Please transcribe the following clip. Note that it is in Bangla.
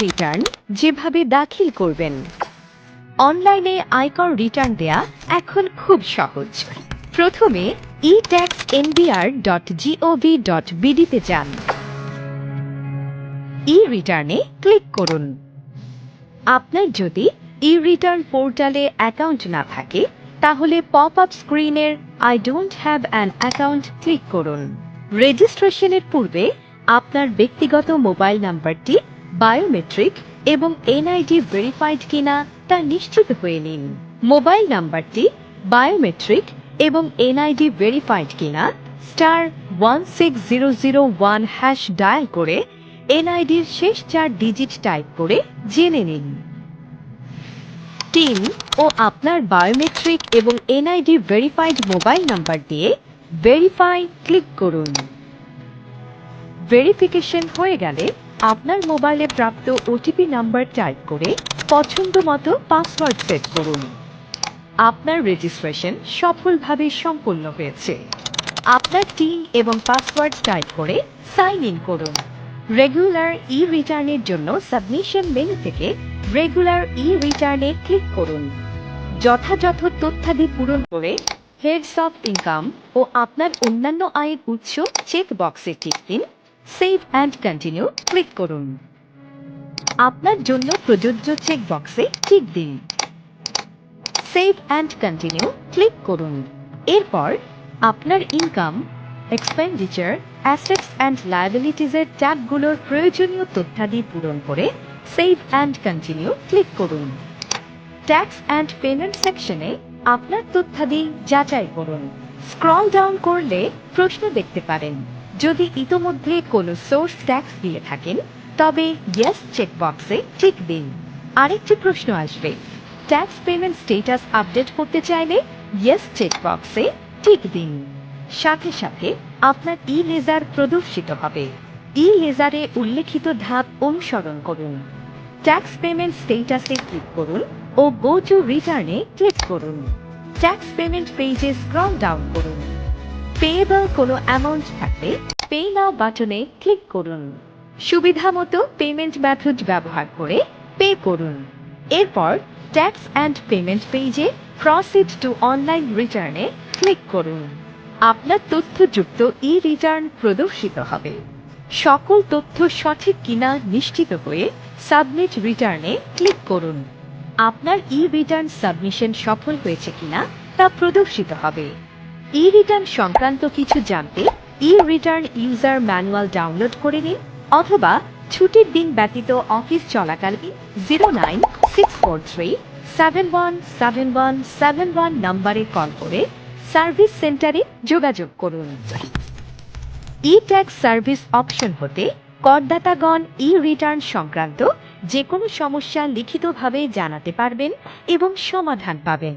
রিটার্ন যেভাবে দাখিল করবেন। অনলাইনে আয়কর রিটার্ন দেয়া এখন খুব সহজ। প্রথমে e tax NBR dot GOV dot বিডিতে যান। ই রিটার্নে ক্লিক করুন। আপনার যদি ই রিটার্ন পোর্টালে অ্যাকাউন্ট না থাকে, তাহলে পপ আপ স্ক্রিনের I don't have an account click করুন। রেজিস্ট্রেশনের পূর্বে আপনার ব্যক্তিগত মোবাইল নাম্বারটি বায়োমেট্রিক এবং এনআইডি ভেরিফাইড কিনা তা নিশ্চিত হয়ে নিন। মোবাইল নাম্বারটি বায়োমেট্রিক এবং এনআইডি ভেরিফাইড কিনা star one six zero zero one hash dial করে এনআইডির শেষ চার ডিজিট টাইপ করে জেনে নিন। টিন ও আপনার বায়োমেট্রিক এবং এনআইডি ভেরিফাইড মোবাইল নাম্বার দিয়ে ভেরিফাই ক্লিক করুন। ভেরিফিকেশন হয়ে গেলে আপনার মোবাইলে প্রাপ্ত ওটিপি নাম্বার টাইপ করে পছন্দ মতো পাসওয়ার্ড সেট করুন। আপনার রেজিস্ট্রেশন সফলভাবে সম্পূর্ণ হয়েছে। আপনার টিন এবং পাসওয়ার্ড টাইপ করে সাইন ইন করুন। রেগুলার ই রিটার্নের জন্য সাবমিশন মেনু থেকে রেগুলার ই রিটার্নে ক্লিক করুন। যথাযথ তথ্যাদি পূরণ করে হেডস অফ ইনকাম ও আপনার অন্যান্য আয়ের উৎস চেক বক্সে টিক দিন। সেভ অ্যান্ড কন্টিনিউ ক্লিক করুন। আপনার জন্য প্রযোজ্য চেক বক্সে টিক দিন। সেভ অ্যান্ড কন্টিনিউ ক্লিক করুন। এরপর আপনার ইনকাম এক্সপেন্ডিচার অ্যাসেটস অ্যান্ড লায়াবিলিটিজের ট্যাবগুলোর প্রয়োজনীয় তথ্যাদি পূরণ করে সেভ অ্যান্ড কন্টিনিউ ক্লিক করুন। ট্যাক্স অ্যান্ড পেমেন্ট সেকশনে আপনার তথ্যাদি যাচাই করুন। স্ক্রল ডাউন করলে প্রশ্ন দেখতে পারেন। যদি ইতোমধ্যে কোনো সোর্স ট্যাক্স দিয়ে থাকেন, তবে ইয়েস চেকবক্সে টিক দিন। আরেকটি প্রশ্ন আসবে ট্যাক্স পেমেন্ট স্টেটাস আপডেট করতে চাইলে ইয়েস চেকবক্সে টিক দিন। সাথে সাথে আপনার ই লেজার প্রদর্শিত হবে। ই লেজারে উল্লেখিত ধাপ অনুসরণ করুন। ট্যাক্স পেমেন্ট স্টেটাসে ক্লিক করুন ও গো টু রিটার্নে ক্লিক করুন। ট্যাক্স পেমেন্ট পেজে স্ক্রল ডাউন করুন। পেয়েবল কোনো অ্যামাউন্ট থাকলে পে নাও বাটনে ক্লিক করুন। সুবিধামতো পেমেন্ট মেথড ব্যবহার করে পে করুন। এরপর ট্যাক্স অ্যান্ড পেমেন্ট পেজে প্রসিড টু অনলাইন রিটার্নে ক্লিক করুন। আপনার তথ্যযুক্ত ই রিটার্ন প্রদর্শিত হবে। সকল তথ্য সঠিক কিনা নিশ্চিত হয়ে সাবমিট রিটার্নে ক্লিক করুন। আপনার ই রিটার্ন সাবমিশন সফল হয়েছে কিনা তা প্রদর্শিত হবে। ই রিটার্ন সংক্রান্ত কিছু জানতে e return user manual download করে নিন অথবা ছুটির দিন ব্যতীত অফিস চলাকালীন zero nine six four three seven one seven one seven one নম্বরে কল করে সার্ভিস সেন্টারে যোগাযোগ করুন। ই ট্যাক্স সার্ভিস অপশন হতে করদাতাগণ ই রিটার্ন সংক্রান্ত যে কোনো সমস্যা লিখিতভাবে জানাতে পারবেন এবং সমাধান পাবেন।